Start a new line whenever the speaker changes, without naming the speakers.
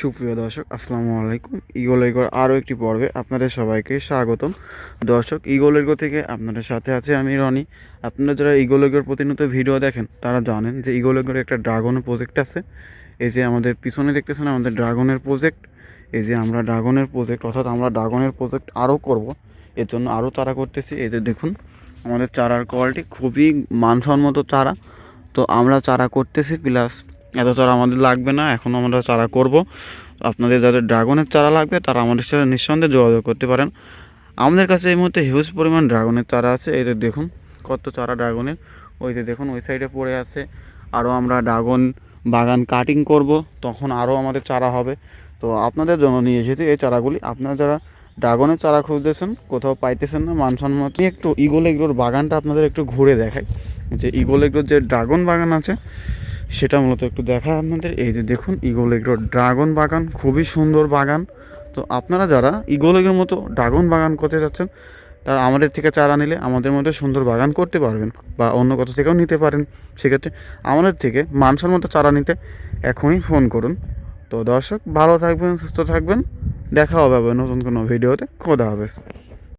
সুপ্রিয় দর্শক, আসসালামু আলাইকুম। ইগল এগোর আরও একটি পর্বে আপনাদের সবাইকে স্বাগতম। দর্শক ইগল এগো থেকে আপনাদের সাথে আছে আমি রনি। আপনারা যারা ইগল এগোর প্রতিনিয়ত ভিডিও দেখেন, তারা জানেন যে ইগল এগোর একটা ড্রাগনের প্রজেক্ট আছে। এই যে আমাদের পিছনে দেখতেছেন আমাদের ড্রাগনের প্রজেক্ট। এই যে আমরা ড্রাগনের প্রজেক্ট, অর্থাৎ আমরা ড্রাগনের প্রজেক্ট আরও করব। এর জন্য আরও চারা করতেছি। এই যে দেখুন, আমাদের চারার কোয়ালিটি খুবই মানসম্মত চারা। তো আমরা চারা করতেছি প্লাস এত চারা আমাদের লাগবে না, এখন আমরা চারা করব। আপনাদের যাদের ড্রাগনের চারা লাগবে, তারা আমাদের সাথে নিঃসন্দেহে যোগাযোগ করতে পারেন। আমাদের কাছে এই মুহূর্তে হিউজ পরিমাণ ড্রাগনের চারা আছে, এই যে দেখুন, কত চারা ড্রাগনের। ওই যে দেখুন, ওই সাইডে পড়ে আছে। আরও আমরা ড্রাগন বাগান কাটিং করব, তখন আরও আমাদের চারা হবে। তো আপনাদের জন্য নিয়ে এসেছি এই চারাগুলি। আপনারা যারা ড্রাগনের চারা খুঁজতেছেন, কোথাও পাইতেছেন না, মানসম্মত একটু ইগল এগ্রোর বাগানটা আপনাদের একটু ঘুরে দেখাই। যে ইগল এগ্রোর যে ড্রাগন বাগান আছে সেটা মূলত একটু দেখা আপনাদের। এই যে দেখুন ইগল এগ্রোর ড্রাগন বাগান, খুবই সুন্দর বাগান। তো আপনারা যারা ইগল এগ্রোর মতো ড্রাগন বাগান করতে যাচ্ছেন, তারা আমাদের থেকে চারা নিলে আমাদের মধ্যে সুন্দর বাগান করতে পারবেন বা অন্য কোথাও থেকেও নিতে পারেন। সেক্ষেত্রে আমাদের থেকে মানুষের মতো চারা নিতে এখনই ফোন করুন। তো দর্শক, ভালো থাকবেন, সুস্থ থাকবেন। দেখা হবে নতুন কোনো ভিডিওতে। খোদা হবে